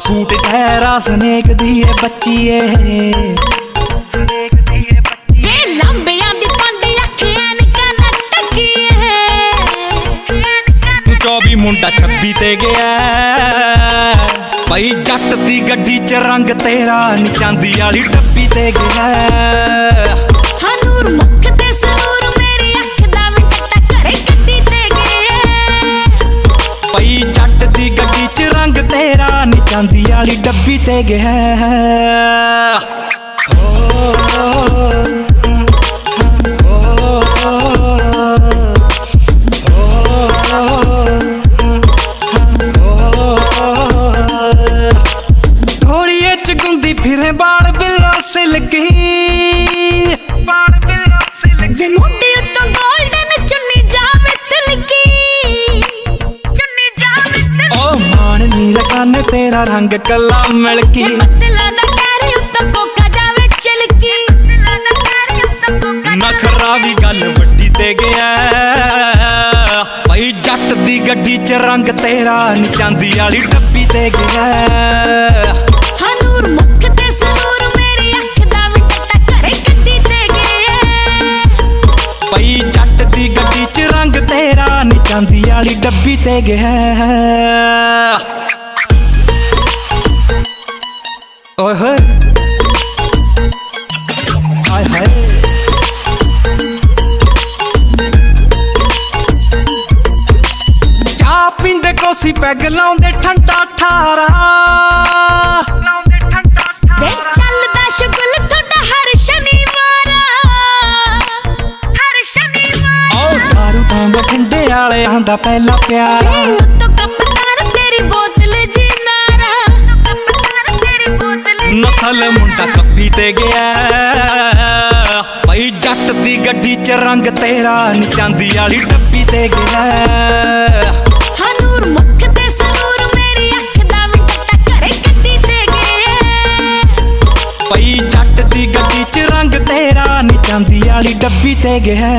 Snake ਦੀ ਏ ਬੱਚੀ ਏ। ਵੇ ਲੰਬਿਆਂ ਦੀ ਪੰਡ ਅੱਖੀਆਂ ਨਿਕਾ ਨਟਕੀਏ ਤੂੰ 24 ਮੁੰਡਾ 26 ਤੇ ਗਿਆ। ਬਈ ਜੱਟ ਦੀ ਗੱਡੀ 'ਚ ਰੰਗ ਤੇਰਾ ਨੀ ਚਾਂਦੀ ਵਾਲੀ ਡੱਬੀ ਤੇ ਗਿਆ। ਹਨੂਰ ਮੁਖ ਤੇ ਸਰੂਰ ਮੇਰੀ ਅੱਖ ਦਾ ਵੀ ਘਰੇ ਗੱਡੀ ਤੇ ਗਏ ਬਈ ਚਾਂਦੀ ਵਾਲੀ ਡੱਬੀ ਤੇ ਗਿਆ। ਗੁੰਦੀ ਫਿਰੇ ਬਾਲ ਬਿੱਲਾਂ ਸਿਲਕੀ ਬਾਲ ਬਿੱਲਾਂ ਸਿਲਕੀ ਵੇ ਮੁੰਡੇ ਉੱਤੋਂ 골ਡਨ ਚੁੰਨੀ ਜਾਵੇ ਤਲਕੀ ਚੁੰਨੀ ਓ ਰਕਾਨੇ ਤੇਰਾ ਰੰਗ ਕੱਲਾ ਮਿਲਕੀ ਮਤਲਾ ਦਾ ਕਹਿਰੇ ਉੱਤੋਂ ਕੋਕਾ ਜਾਵੇ ਚਲਕੀ ਨਖਰਾ ਵੀ ਗੱਲ ਵੱਡੀ ਤੇ ਗਿਆ। ਭਾਈ ਜੱਟ ਦੀ ਗੱਡੀ 'ਚ ਰੰਗ ਤੇਰਾ ਨੀ ਚਾਂਦੀ ਵਾਲੀ ਡੱਬੀ ਤੇ ਗਿਆ। ਹਨੂਰ ਮੁਖ ਤੇ ਸਰੂਰ ਮੇਰੀ ਅੱਖ ਦਾ ਵੀ ਕੱਟਾ ਘਰੇ ਗੱਡੀ ਤੇ ਗਏ ਭਾਈ ਜੱਟ ਦੀ ਗੱਡੀ 'ਚ ਰੰਗ ਤੇਰਾ ਨੀ ਚਾਂਦੀ ਵਾਲੀ ਡੱਬੀ ਤੇ ਗਿਆ। ਓਏ ਹੋਏ। ਹਾਏ ਹਾਏ। ਚਾਹ ਪੀਂਦੇ ਕੋਸੀ ਪੈਗ ਲਾਉਂਦੇ ਠੰਡਾ ਠਾਰਾ। ਲਾਉਂਦੇ ਠੰਡਾ ਵੇ ਚੱਲਦਾ ਸ਼ੁਗਲ ਤੁਹਾਡਾ ਹਰ ਸ਼ਨੀਵਾਰ। ਹਰ ਸ਼ਨੀਵਾਰ। ਓ ਦਾਰੂ ਤਾਂ ਬਠਿੰਡੇ ਵਾਲਿਆਂ ਦਾ ਪਹਿਲਾ ਪਿਆਰਾ। ਮੁੰਡਾ ਕੱਪੀ ਤੇ ਗਿਆ। ਭਾਈ ਜੱਟ ਦੀ ਗੱਡੀ 'ਚ ਰੰਗ ਤੇਰਾ ਨੀ ਚਾਂਦੀ ਵਾਲੀ ਡੱਬੀ ਤੇ ਗਿਆ। ਹਨੂਰ ਮੁਖ ਤੇ ਸਰੂਰ ਮੇਰੀ ਅੱਖ ਦਾ ਵੀ ਕੱਟਾ ਘਰੇ ਗੱਡੀ ਤੇ ਗਏ ਭਾਈ ਜੱਟ ਦੀ ਗੱਡੀ 'ਚ ਰੰਗ ਤੇਰਾ ਨੀ ਚਾਂਦੀ ਵਾਲੀ ਡੱਬੀ ਤੇ ਗਿਆ।